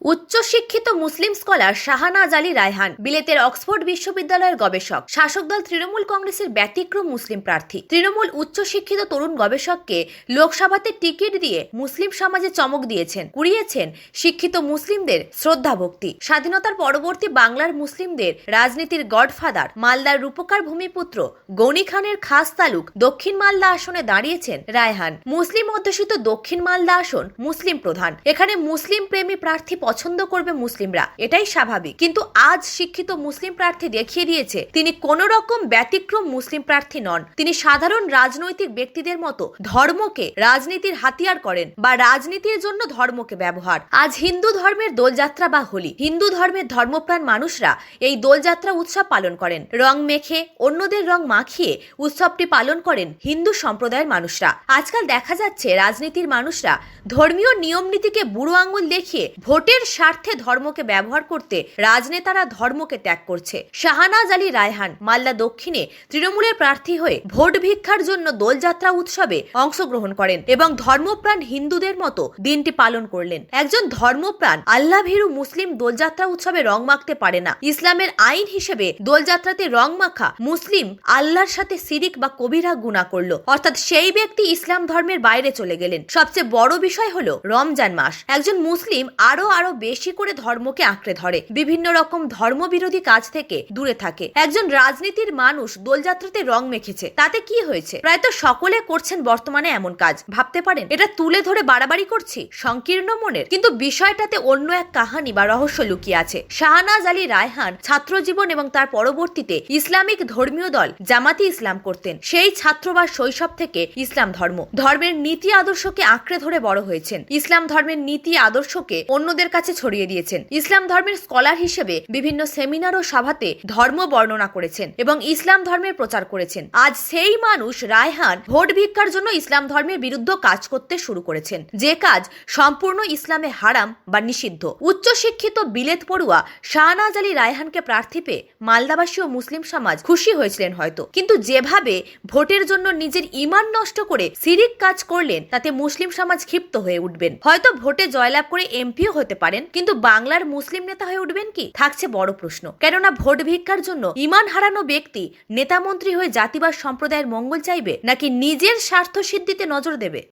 উচ্চশিক্ষিত মুসলিম স্কলার শাহানাজ আলী রায়হান, বিলেতের অক্সফোর্ড বিশ্ববিদ্যালয়ের গবেষক। শাসক দল তৃণমূল কংগ্রেসের ব্যতিক্রম মুসলিম প্রার্থী। তৃণমূল উচ্চশিক্ষিত তরুণ গবেষককে লোকসভাতে টিকিট দিয়ে মুসলিম সমাজে চমক দিয়েছেন, কুড়িয়েছেন শিক্ষিত মুসলিমদের শ্রদ্ধা ভক্তি স্বাধীনতার পরবর্তী বাংলার মুসলিমদের রাজনীতির গডফাদার, মালদার রূপকার ভূমিপুত্র গনি খানের খাস তালুক দক্ষিণ মালদা আসনে দাঁড়িয়েছেন রায়হান। মুসলিম অধ্যুষিত দক্ষিণ মালদা আসন মুসলিম প্রধান। এখানে মুসলিম প্রেমী প্রার্থী পছন্দ করবে মুসলিমরা, এটাই স্বাভাবিক। কিন্তু আজ শিক্ষিত মুসলিম প্রার্থী দেখিয়ে দিয়েছে, তিনি কোন রকম ব্যতিক্রম মুসলিম প্রার্থী নন। তিনি সাধারণ রাজনৈতিক ব্যক্তিদের মতো ধর্মকে, রাজনীতির হাতিয়ার করেন বা রাজনীতির জন্য ধর্মকে ব্যবহার। আজ হিন্দু ধর্মের দোলযাত্রা বা হোলি, হিন্দু ধর্মের ধর্মপ্রাণ মানুষরা এই দোলযাত্রা উৎসব পালন করেন। রং মেখে, অন্যদের রং মাখিয়ে উৎসবটি পালন করেন হিন্দু সম্প্রদায়ের মানুষরা। আজকাল দেখা যাচ্ছে রাজনীতির মানুষরা ধর্মীয় নিয়ম নীতিকে বুড়ো আঙুল দেখিয়ে ভোটের স্বার্থে ধর্মকে ব্যবহার করতে রাজনেতারা ধর্মকে ত্যাগ করছে। শাহানাজ আলী রায়হান মালদা দক্ষিণে তৃণমূলের প্রার্থী হয়ে ভোট ভিক্ষার জন্য দোলযাত্রা উৎসবে অংশগ্রহণ করেন এবং ধর্মপ্রাণ হিন্দুদের মতো দিনটি পালন করলেন। একজন ধর্মপ্রাণ আল্লাহ ভীরু মুসলিম দোলযাত্রা উৎসবে রং মাখতে পারে না। ইসলামের আইন হিসেবে দোলযাত্রাতে রং মাখা মুসলিম আল্লাহর সাথে সিরিক বা কবিরা গুণা করল। অর্থাৎ সেই ব্যক্তি ইসলাম ধর্মের বাইরে চলে গেলেন। সবচেয়ে বড় বিষয় হলো রমজান মাস। একজন মুসলিম আরও আরও বেশি করে ধর্মকে আঁকড়ে ধরে। বিভিন্ন রকম ধর্মবিরোধী কাজ থেকে দূরে থাকে। একজন রাজনীতির মানুষ দোলযাত্রাতে রং মেখেছে। তাতে কি হয়েছে? প্রায়ত সকলে করছেন বর্তমানে এমন কাজ। ভাবতে পারেন, এটা তুলে ধরে বাড়াবাড়ি করছি? সংকীর্ণ মনের? কিন্তু বিষয়টাতে অন্য এক কাহানি বা রহস্য লুকিয়ে আছে। শাহনাজ আলী রায়হান ছাত্র জীবন এবং তার পরবর্তীতে ইসলামিক ধর্মীয় দল জামাতি ইসলাম করতেন। সেই ছাত্র বা শৈশব থেকে ইসলাম ধর্ম। ধর্মের নীতি আদর্শকে আঁকড়ে ধরে বড় হয়েছেন। ইসলাম ধর্মের নীতি আদর্শকে অন্যদের ছড়িয়ে দিয়েছেন। ইসলাম ধর্মের স্কলার হিসেবে বিভিন্ন সেমিনার ও সভাতে ধর্ম বর্ণনা করেছেন এবং ইসলাম ধর্মের প্রচার করেছেন। আজ সেই মানুষ রায়হান ভোট ভিক্ষার জন্য ইসলাম ধর্মের বিরুদ্ধে কাজ করতে শুরু করেছেন। যে কাজ সম্পূর্ণ ইসলামে হারাম বা নিষিদ্ধ। উচ্চশিক্ষিত বিলেত পড়ুয়া শাহনাজ আলী রায়হানকে প্রার্থী পেয়ে মালদাবাসী ও মুসলিম সমাজ খুশি হয়েছিলেন হয়তো। কিন্তু যেভাবে ভোটের জন্য নিজের ইমান নষ্ট করে সিরিক কাজ করলেন, তাতে মুসলিম সমাজ ক্ষিপ্ত হয়ে উঠবেন। হয়তো ভোটে জয়লাভ করে এমপিও হতে পারেন। কিন্তু বাংলার মুসলিম নেতা হয়ে উঠবেন কি? থাকছে বড় প্রশ্ন। কেননা ভোট ভিক্ষার জন্য ইমান হারানো ব্যক্তি নেতামন্ত্রী হয়ে জাতিবাদ সম্প্রদায়ের মঙ্গল চাইবে নাকি নিজের স্বার্থ সিদ্ধিতে নজর দেবে?